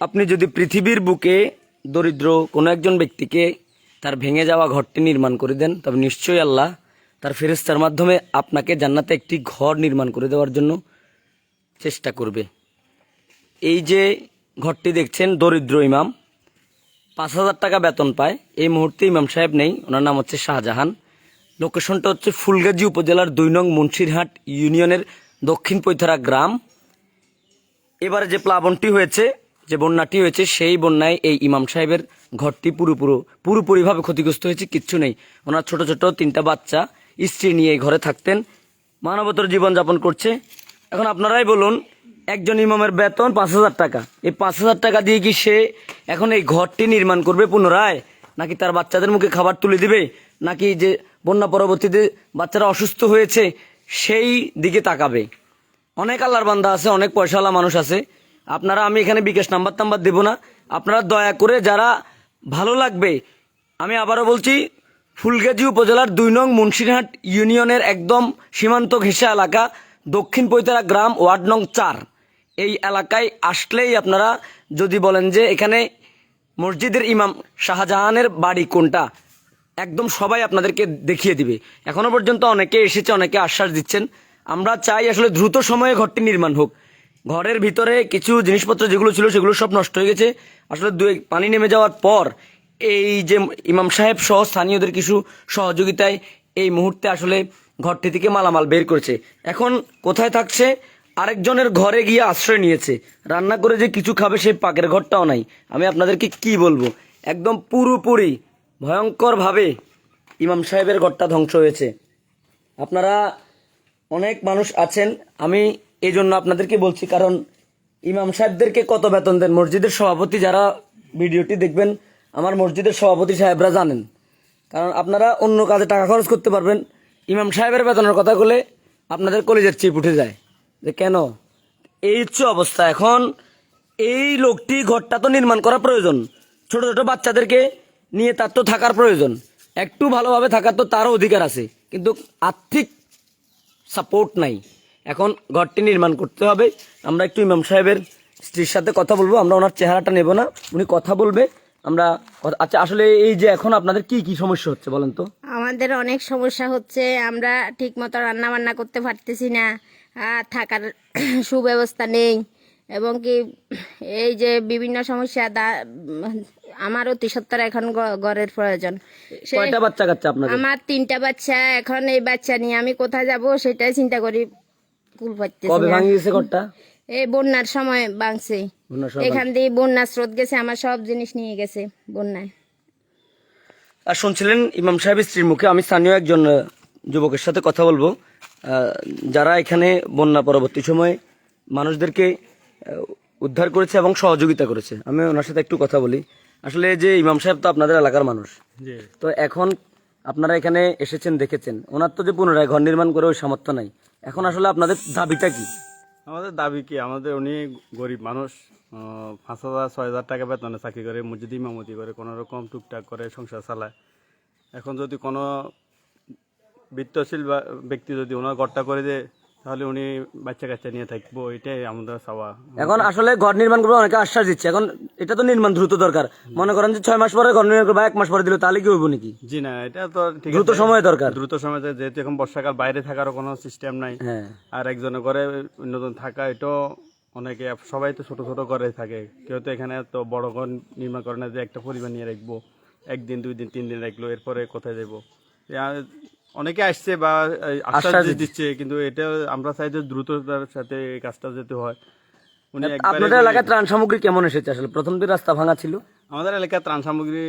আপনি যদি পৃথিবীর বুকে দরিদ্র কোনো একজন ব্যক্তিকে তার ভেঙে যাওয়া ঘরটি নির্মাণ করে দেন, তবে নিশ্চয়ই আল্লাহ তার ফেরেস্তার মাধ্যমে আপনাকে জান্নাতে একটি ঘর নির্মাণ করে দেওয়ার জন্য চেষ্টা করবে। এই যে ঘরটি দেখছেন, দরিদ্র ইমাম, পাঁচ হাজার টাকা বেতন পায়। এই মুহূর্তে ইমাম সাহেব নেই, ওনার নাম হচ্ছে শাহজাহান। লোকেশনটা হচ্ছে ফুলগাজী উপজেলার দুই নং মুন্সিরহাট ইউনিয়নের দক্ষিণ পৈথরা গ্রাম। এবারে যে প্লাবনটি হয়েছে যে বন্যাটি হয়েছে, সেই বন্যায় এই ইমাম সাহেবের ঘরটি পুরোপুরো, পুরোপুরিভাবে ক্ষতিগ্রস্ত হয়েছে, কিচ্ছু নেই। ওনার ছোট ছোট তিনটা বাচ্চা, স্ত্রী নিয়ে ঘরে থাকতেন। মানবতর জীবনযাপন করছে। এখন আপনারাই বলুন, একজন ইমামের বেতন পাঁচ হাজার টাকা। এই পাঁচ হাজার টাকা দিয়ে কি সে এখন এই ঘরটি নির্মাণ করবে পুনরায়? নাকি তার বাচ্চাদের মুখে খাবার তুলে দিবে? নাকি যে বন্যা পরবর্তীতে বাচ্চারা অসুস্থ হয়েছে, সেই দিকে তাকাবে? অনেক আল্লাহর বান্দা আছে, অনেক পয়সাওয়ালা মানুষ আছে। আপনারা, আমি এখানে বিকাশ নাম্বার টাম্বার দেব না। আপনারা দয়া করে যারা ভালো লাগবে, আমি আবারও বলছি, ফুলগাজী উপজেলার দুই নং মুন্সিরহাট ইউনিয়নের একদম সীমান্ত ঘেঁষা এলাকা, দক্ষিণ পৈতারা গ্রাম, ওয়ার্ড নং চার। এই এলাকায় আসলেই আপনারা যদি বলেন যে এখানে মসজিদের ইমাম শাহজাহানের বাড়ি কোনটা, একদম সবাই আপনাদেরকে দেখিয়ে দিবে। এখনও পর্যন্ত অনেকে এসেছে, অনেকে আশ্বাস দিচ্ছেন। আমরা চাই আসলে দ্রুত সময়ে ঘরটি নির্মাণ হোক। ঘরের ভিতরে কিছু জিনিসপত্র যেগুলো ছিল সেগুলো সব নষ্ট হয়ে গেছে। আসলে দু পানি নেমে যাওয়ার পর এই যে ইমাম সাহেব সহ স্থানীয়দের কিছু সহযোগিতায় এই মুহূর্তে আসলে ঘরটি থেকে মালামাল বের করেছে। এখন কোথায় থাকছে? আরেকজনের ঘরে গিয়ে আশ্রয় নিয়েছে। রান্না করে যে কিছু খাবে সেই পাকের ঘরটাও নাই। আমি আপনাদেরকে কি বলব? একদম পুরোপুরি ভয়ঙ্করভাবে ইমাম সাহেবের ঘরটা ধ্বংস হয়েছে। আপনারা অনেক মানুষ আছেন। আমি এই জন্য আপনাদেরকে বলছি, কারণ ইমাম সাহেবদেরকে কত বেতন দেন? মসজিদের সভাপতি যারা ভিডিওটি দেখবেন, আমার মসজিদের সভাপতি সাহেবরা জানেন। কারণ আপনারা অন্য কাজে টাকা খরচ করতে পারবেন। ইমাম সাহেবের বেতনের কথা বলে আপনাদের কলেজের চিপ উঠে যায়। যে কেন? এই হচ্ছে অবস্থা। এখন এই লোকটি ঘরটা তো নির্মাণ করা প্রয়োজন। ছোট ছোট বাচ্চাদেরকে নিয়ে তার তো থাকার প্রয়োজন। একটু ভালোভাবে থাকার তো তারও অধিকার আছে। কিন্তু আর্থিক সাপোর্ট নাই। এখন ঘরটি নির্মাণ করতে হবে। আমরা একটু ইমাম সাহেবের স্ত্রীর সাথে কথা বলব আমরা ওনার চেহারাটা নেব না উনি কথা বলবে। আমরা আচ্ছা আসলে এই যে এখন আপনাদের কি কি সমস্যা হচ্ছে বলেন তো? আমাদের অনেক সমস্যা হচ্ছে আমরা ঠিক মতো রান্না বান্না করতে পারতেছি না থাকার সুব্যবস্থা নেই এবং কি এই যে বিভিন্ন সমস্যা আমার অতি সত্তর এখন ঘরের প্রয়োজন। কয়টা বাচ্চা কাচ্চা আপনাদের? আমার তিনটা বাচ্চা এখন এই বাচ্চা নিয়ে আমি কোথায় যাব সেটাই চিন্তা করি। কুল পাইতেছি কবে না। ভাঙি গেছে ঘরটা? এই বন্যার সময় বন্যার সময় এখান দিয়ে বন্যার স্রোত গেছে আমার সব জিনিস নিয়ে গেছে বন্যায়। আর শুনছিলেন ইমাম সাহেবের স্ত্রীর মুখে আমি স্থানীয় একজন যুবকের সাথে কথা বলব। আহ, যারা এখানে বন্যা পরবর্তী সময়ে মানুষদেরকে উদ্ধার করেছে এবং সহযোগিতা করেছে। আমি ওনার সাথে একটু কথা বলি। আসলে যে ইমাম সাহেব তো আপনাদের এলাকার মানুষ। তো এখন আপনারা এখানে এসেছেন, দেখেছেন। ওনার তো যে পুনরায় ঘর নির্মাণ করে ওই সামর্থ্য নাই। এখন আসলে আপনাদের দাবিটা কি? আমাদের দাবি কি? আমাদের উনি গরিব মানুষ পাঁচ হাজার, ছয় হাজার টাকা বেতনে চাকরি করে মসজিদ ইমামতি করে, কোনো রকম টুকটাক করে সংসার চালায়। এখন যদি কোনো বৃত্তশীল ব্যক্তি যদি ওনার ঘরটা করে দেয় তাহলে উনি বাচ্চা কাচ্চা নিয়ে থাকব এটাই আমাদের চাওয়া। এখন আসলে ঘর নির্মাণ করবে অনেকে আশ্বাস দিচ্ছে। এখন এটা তো নির্মাণ দ্রুত দরকার। মনে করেন যে ছয় মাস পরে ঘর নির্মাণ করবে এক মাস পরে দিল তাহলে কি হইব নাকি? জি না এটা তো ঠিক দ্রুত সময় দরকার। দ্রুত সময় যেহেতু এখন বর্ষাকাল বাইরে থাকারও কোনো সিস্টেম নাই। হ্যাঁ। আর একজনের ঘরে নতুন থাকা এটাও অনেকে সবাই তো ছোট ছোট ঘরে থাকে। কেউ তো এখানে তো বড় ঘর নির্মাণ করে না যে একটা পরিবার নিয়ে রাখব। একদিন দুই দিন তিন দিন রাখল এরপরে কোথায় যাব অনেকে আসছে বা আশ্বাস দিচ্ছে। কিন্তু এটা আমরা চাই যে দ্রুততার সাথে কাজটা যেতে হয়। উনি আপনাদের এলাকায় ত্রাণ সামগ্রী কেমন এসেছে? আসলে প্রথম দিন রাস্তা ভাঙা ছিল। আমাদের এলাকায় ত্রাণ সামগ্রী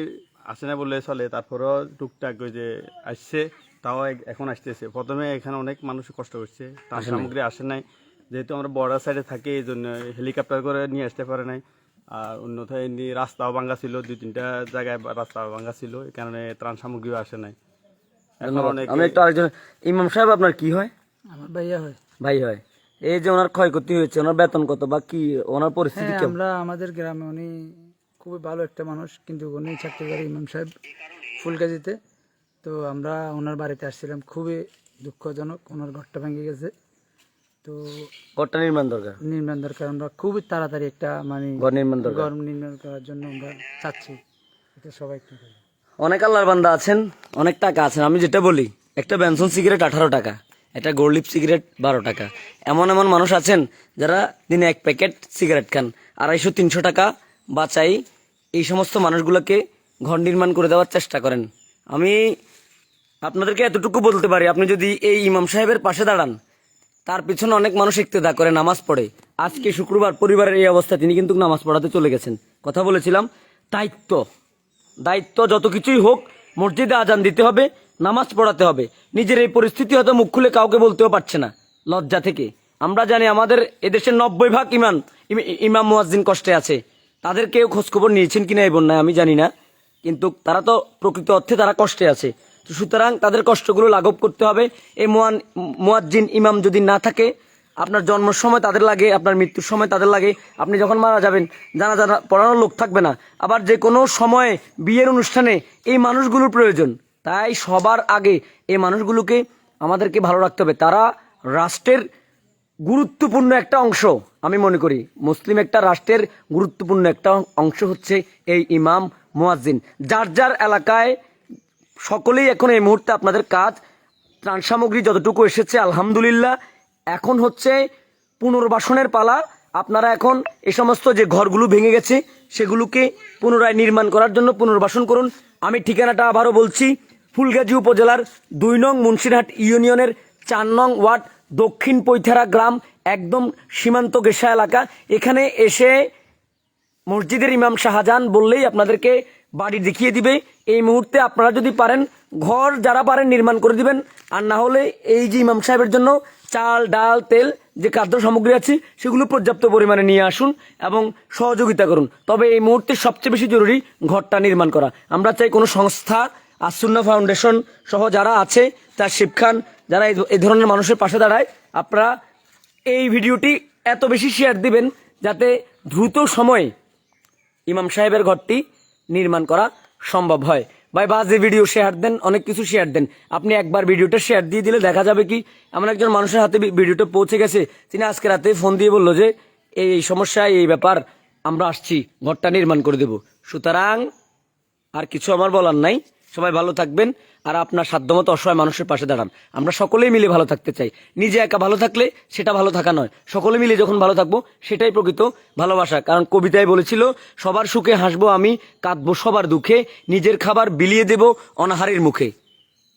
আসে না বললে চলে তারপরেও টুকটাক ওই যে আসছে তাও এখন আসতেছে। প্রথমে এখানে অনেক মানুষ কষ্ট করছে ত্রাণ সামগ্রী আসে নাই। যেহেতু আমরা বর্ডার সাইডে থাকি এই জন্য হেলিকপ্টার করে নিয়ে আসতে পারে নাই। আর অন্যথায় এমনি রাস্তাও ভাঙা ছিল দুই তিনটা জায়গায় রাস্তা ভাঙ্গা ছিল এই কারণে ত্রাণ সামগ্রীও আসে নাই। আমি একটু আরেকজন ইমাম সাহেব আপনার কি হয়? আমার ভাইয়া হয়। ভাই হয়। এই যে ওনার ক্ষয়ক্ষতি হয়েছে ওনার বেতন কত বা কি ওনার পরিস্থিতি হ্যাঁ আমরা আমাদের গ্রামে উনি খুবই ভালো একটা মানুষ কিন্তু উনি চাকরি করে ইমাম সাহেব ফুলগাজিতে। তো আমরা ওনার বাড়িতে আসছিলাম খুবই দুঃখজনক ওনার ঘরটা ভেঙে গেছে। তো ঘরটা নির্মাণ দরকার? নির্মাণ দরকার আমরা খুবই তাড়াতাড়ি একটা মানে ঘর নির্মাণ দরকার? গরম নির্মাণ করার জন্য আমরা চাচ্ছি। এটা সবাই একটু। অনেক আল্লাহর বান্দা আছেন, অনেক টাকা আছেন। আমি যেটা বলি, একটা বেনসন সিগারেট আঠারো টাকা, একটা গোল্ডলিপ সিগারেট বারো টাকা। এমন এমন মানুষ আছেন যারা দিনে এক প্যাকেট সিগারেট খান। আড়াইশো, তিনশো টাকা বাঁচাই এই সমস্ত মানুষগুলোকে ঘর নির্মাণ করে দেওয়ার চেষ্টা করেন। আমি আপনাদেরকে এতটুকু বলতে পারি, আপনি যদি এই ইমাম সাহেবের পাশে দাঁড়ান, তার পিছনে অনেক মানুষ ইক্তেদা করে, নামাজ পড়ে। আজকে শুক্রবার পরিবারের এই অবস্থা, তিনি কিন্তু নামাজ পড়াতে চলে গেছেন। কথা বলেছিলাম, দায়িত্ব। দায়িত্ব যত কিছুই হোক, মসজিদে আজান দিতে হবে, নামাজ পড়াতে হবে। নিজের এই পরিস্থিতি হয়তো মুখ খুলে কাউকে বলতেও পারছে না, লজ্জা থেকে। আমরা জানি আমাদের এদেশের নব্বই ভাগ ইমান ইম- ইমাম মুয়াজ্জিন কষ্টে আছে। তাদের কেউ খোঁজখবর নিয়েছেন কিনা এই বন্যায় আমি জানি না, কিন্তু তারা তো প্রকৃত অর্থে তারা কষ্টে আছে। সুতরাং তাদের কষ্টগুলো লাঘব করতে হবে। এই মোয়ান, মুয়াজ্জিন ইমাম যদি না থাকে আপনার জন্মের সময় তাদের লাগে, আপনার মৃত্যুর সময় তাদের লাগে। আপনি যখন মারা যাবেন জানা জানা পড়ানোর লোক থাকবে না। আবার যে কোনো সময়ে বিয়ের অনুষ্ঠানে এই মানুষগুলোর প্রয়োজন। তাই সবার আগে এই মানুষগুলোকে আমাদেরকে ভালো রাখতে হবে। তারা রাষ্ট্রের গুরুত্বপূর্ণ একটা অংশ, আমি মনে করি। মুসলিম একটা রাষ্ট্রের গুরুত্বপূর্ণ একটা অংশ হচ্ছে এই ইমাম, মুয়াজ্জিন। যার যার এলাকায় সকলেই এখন এই মুহূর্তে আপনাদের কাজ, ত্রাণ সামগ্রী যতটুকু এসেছে, আলহামদুলিল্লাহ এখন হচ্ছে পুনর্বাসনের পালা। আপনারা এখন এ সমস্ত যে ঘরগুলো ভেঙে গেছে, সেগুলোকে পুনরায় নির্মাণ করার জন্য পুনর্বাসন করুন। আমি ঠিকানাটা আবারও বলছি, ফুলগাজী উপজেলার দুই নং মুন্সিরহাট ইউনিয়নের চার নং ওয়ার্ড, দক্ষিণ পৈথারা গ্রাম, একদম সীমান্ত গেসা এলাকা। এখানে এসে মসজিদের ইমাম শাহজাহান বললেই আপনাদেরকে বাড়ি দেখিয়ে দিবে। এই মুহূর্তে আপনারা যদি পারেন, ঘর যারা পারেন নির্মাণ করে দিবেন। আর না হলে এই যে ইমাম সাহেবের জন্য চাল, ডাল, তেল যে খাদ্য সামগ্রী আছে, সেগুলো পর্যাপ্ত পরিমাণে নিয়ে আসুন এবং সহযোগিতা করুন। তবে এই মুহূর্তে সবচেয়ে বেশি জরুরি ঘরটা নির্মাণ করা। আমরা চাই কোনো সংস্থা, আসুন্না ফাউন্ডেশন সহ যারা আছে তার শিব খান, যারা এই ধরনের মানুষের পাশে দাঁড়ায়, আপনারা এই ভিডিওটি এত বেশি শেয়ার দিবেন যাতে দ্রুত সময়ে ইমাম সাহেবের ঘরটি নির্মাণ করা সম্ভব হয়। ভাই, বাজে ভিডিও শেয়ার দেন, অনেক কিছু শেয়ার দেন। আপনি একবার ভিডিওটা শেয়ার দিয়ে দিলে দেখা যাবে কি, এমন একজন মানুষের হাতে ভিডিওটা পৌঁছে গেছে, তিনি আজকে রাতে ফোন দিয়ে বলল যে, এই সমস্যা এই ব্যাপার, আমরা আসছি, ঘরটা নির্মাণ করে দেব। সুতরাং আর কিছু আমার বলার নাই। সবাই ভালো থাকবেন। আর আপনার সাধ্যমতো অসহায় মানুষের পাশে দাঁড়ান। আমরা সকলেই মিলে ভালো থাকতে চাই। নিজে একা ভালো থাকলে সেটা ভালো থাকা নয়। সকলে মিলে যখন ভালো থাকব, সেটাই প্রকৃত ভালোবাসা। কারণ কবিতায় বলেছিল, সবার সুখে হাসবো আমি, কাঁদবো সবার দুঃখে, নিজের খাবার বিলিয়ে দেব অনাহারের মুখে।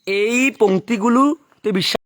এই পংক্তিগুলোতে বিশ্বাস